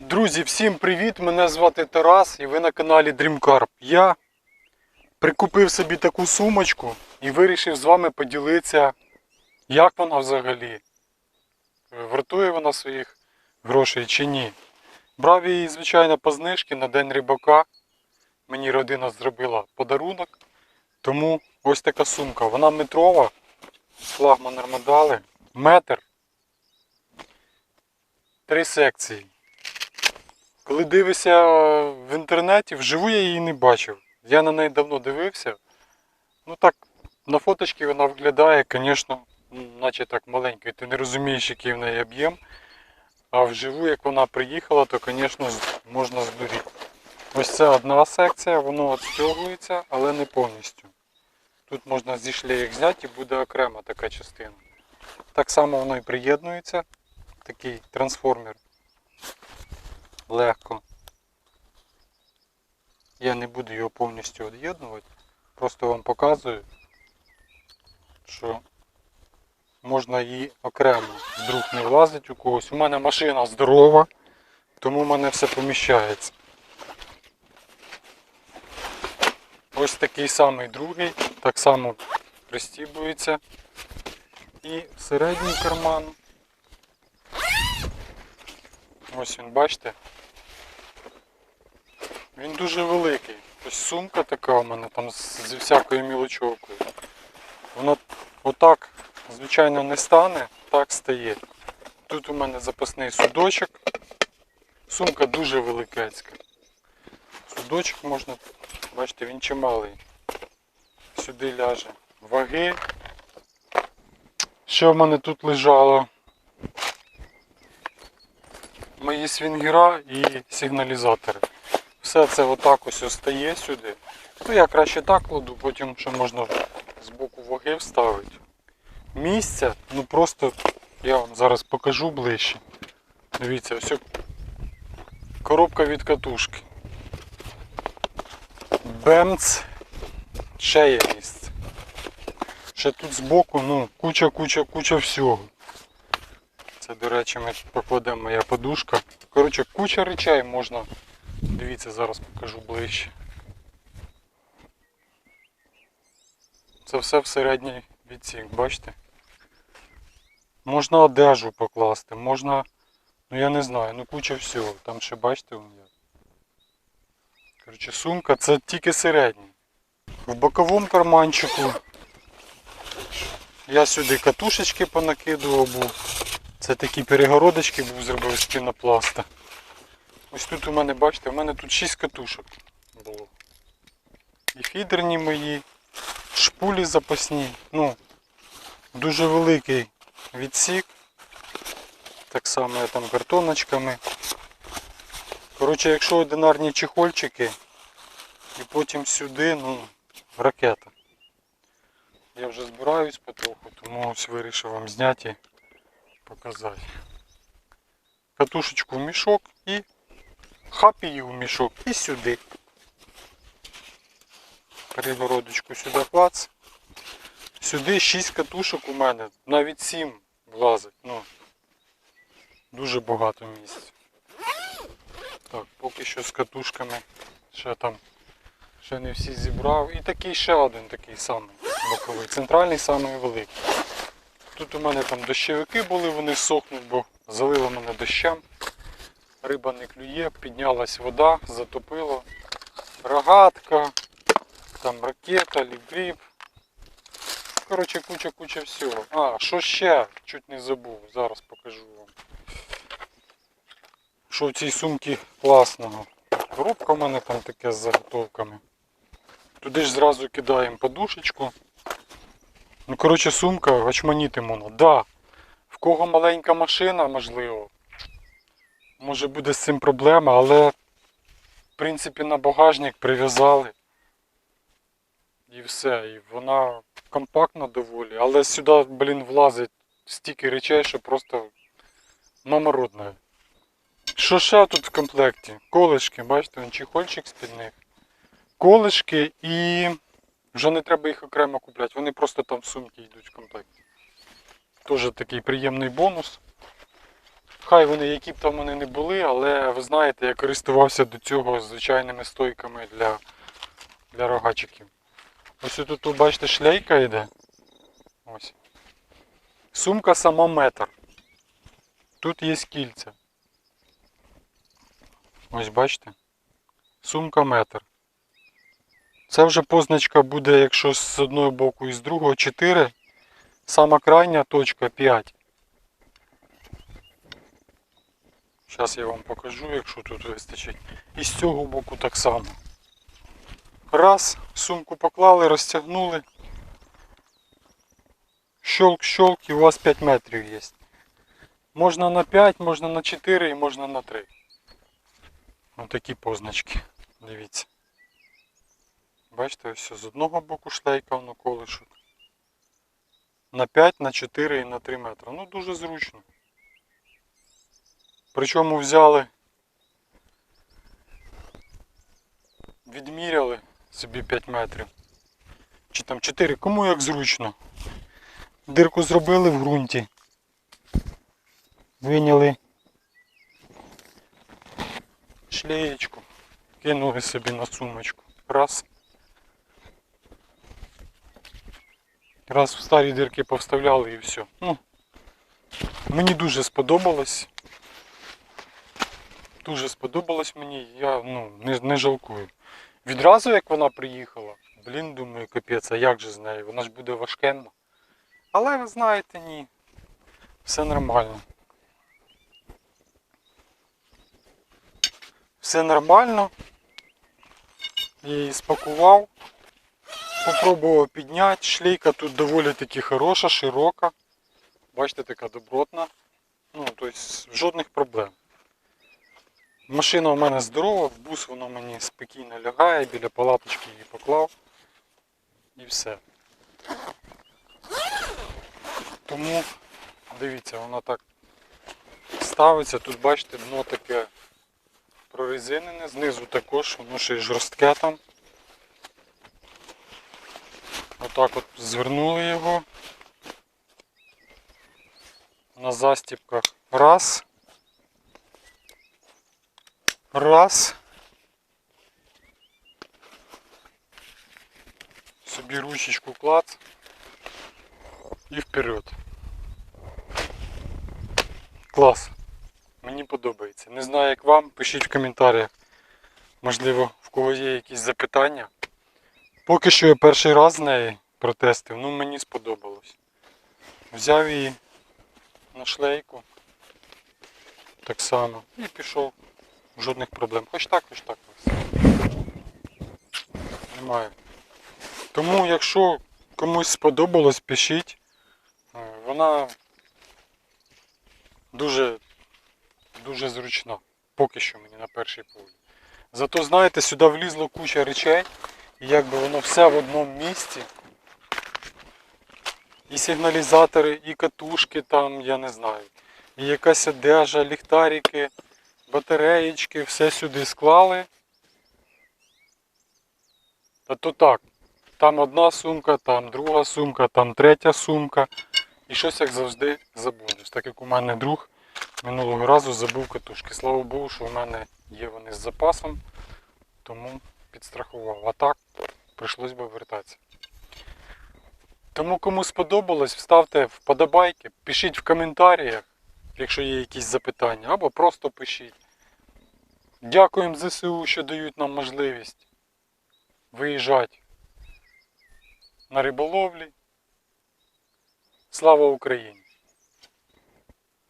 Друзі, всім привіт! Мене звати Тарас і ви на каналі DreamCarp. Я прикупив собі таку сумочку і вирішив з вами поділитися, як вона взагалі. Вартує вона своїх грошей чи ні. Брав її, звичайно, по знижки на День рибака. Мені родина зробила подарунок. Тому ось така сумка. Вона метрова, флагман армадали, метр. Три секції. Коли дивишся в інтернеті, вживу я її не бачив. Я на неї давно дивився. Ну так, на фоточці вона виглядає, звісно, наче так маленькою. Ти не розумієш, який в неї об'єм. А вживу, як вона приїхала, то, звісно, можна здуріти. Ось це одна секція, воно відстягується, але не повністю. Тут можна зі шлеєк зняти і буде окрема така частина. Так само воно і приєднується. Такий трансформер легко. Я не буду його повністю від'єднувати. Просто вам показую, що можна її окремо. Вдруг не влазить у когось. У мене машина здорова, тому в мене все поміщається. Ось такий самий другий, так само пристібується. І середній карман. Ось він, бачите? Він дуже великий. Ось сумка така у мене там зі всякою мілочовкою. Воно отак, звичайно, не стане, так стає. Тут у мене запасний судочок. Сумка дуже великецька. Судочок можна, бачите, він чималий. Сюди ляже. Ваги. Що в мене тут лежало? Мої свінгера і сигналізатори. Все це отак ось остає сюди. Ну я краще так кладу, потім ще можна з боку ваги вставити. Місця, ну просто я вам зараз покажу ближче. Дивіться, ось коробка від катушки. Бемц. Ще є місце. Ще тут збоку, ну, куча, куча, куча всього. Це, до речі, ми покладемо моя подушка. Коротше, куча речей можна. Дивіться, зараз покажу ближче. Це все в середній відсік, бачите? Можна одежу покласти, можна, ну я не знаю, ну куча всього. Там ще бачите у мене. Коротше, сумка це тільки середній. В боковому карманчику я сюди катушечки понакидував був. Це такі перегородочки був зробив з пінопласта. Ось тут у мене, бачите, у мене тут 6 катушок було. І фідерні мої, шпулі запасні. Ну, дуже великий відсік. Так само я там картоночками. Коротше, якщо одинарні чехольчики і потім сюди, ну, ракета. Я вже збираюсь потроху, тому ось вирішив вам зняти і показати. Катушечку в мішок і хап її в мішок і сюди. Перегородочку сюди плац. Сюди 6 катушок у мене, навіть 7 влазить. Ну, дуже багато місця. Так, поки що з катушками ще там ще не всі зібрав. І такий ще один такий самий боковий. Центральний самий великий. Тут у мене там дощовики були, вони сохнуть, бо залило мене дощем. Риба не клює, піднялась вода, затопило. Рогатка, там ракета, ліп-ліп. Коротше, куча-куча всього. А, що ще? Чуть не забув, зараз покажу вам. Що в цій сумці класного. Коробка в мене там таке з заготовками. Туди ж зразу кидаємо подушечку. Ну, коротше, сумка очманіти можна. Да. В кого маленька машина, можливо. Може буде з цим проблема, але в принципі на багажник прив'язали. І все. І вона компактна доволі, але сюди, блін, влазить стільки речей, що просто намородне. Що ще тут в комплекті? Колишки, бачите, вон чехольчик з-під. Колишки і вже не треба їх окремо купляти, вони просто там в сумки йдуть в комплекті. Теж такий приємний бонус. Хай вони, які б там вони не були, але ви знаєте, я користувався до цього звичайними стойками для, для рогачиків. Ось тут, тут, бачите, шлейка йде. Ось. Сумка сама метр. Тут є кільця. Ось бачите? Сумка метр. Це вже позначка буде, якщо з одного боку і з другого 4. Сама крайня точка 5. Зараз я вам покажу, якщо тут вистачить. І з цього боку так само. Раз, сумку поклали, розтягнули. Щолк-щолк і у вас 5 метрів є. Можна на 5, можна на 4 і можна на 3. Ось такі позначки. Дивіться. Бачите, ось з одного боку шлейка воно колишуть. На 5, на 4 і на 3 метри. Ну дуже зручно. Причому взяли, відміряли собі 5 метрів. Чи там 4, кому як зручно. Дирку зробили в ґрунті. Виняли шлеєчку, кинули собі на сумочку. Раз. Раз в старі дирки повставляли і все. Ну, мені дуже сподобалось. Дуже сподобалось мені, я ну, не, не жалкую. Відразу як вона приїхала, блін, думаю, капець, а як же з нею? Вона ж буде важкенна. Але ви знаєте, ні. Все нормально. Все нормально. Я її спакував. Попробував підняти. Шлейка тут доволі таки хороша, широка. Бачите, така добротна. Ну, тобто жодних проблем. Машина у мене здорова, в бус воно мені спокійно лягає, біля палаточки її поклав. І все. Тому дивіться, воно так ставиться. Тут бачите, дно таке прорезинене, знизу також, воно ще й жорстке там. Отак от звернули його. На застіпках раз. Раз. Собі ручечку клац і вперед. Клас. Мені подобається. Не знаю як вам, пишіть в коментарях. Можливо, в кого є якісь запитання. Поки що я перший раз з неї протестив, ну мені сподобалось. Взяв її на шлейку. Так само. І пішов. Жодних проблем. Хоч так, хоч так. Немає. Тому, якщо комусь сподобалось, пишіть. Е, Вона дуже, дуже зручна. Поки що мені на перший погляд. Зато, знаєте, сюди влізло куча речей. І якби воно все в одному місці. І сигналізатори, і катушки там, я не знаю. І якась одежа, ліхтарики, батареєчки, все сюди склали. Та то так. Там одна сумка, там друга сумка, там третя сумка. І щось як завжди забудеш. Так як у мене друг минулого разу забув катушки. Слава Богу, що в мене є вони з запасом, тому підстрахував. А так прийшлось би вертатися. Тому кому сподобалось, вставте вподобайки, пишіть в коментарях, якщо є якісь запитання, або просто пишіть. Дякуємо ЗСУ, що дають нам можливість виїжджати на риболовлі. Слава Україні!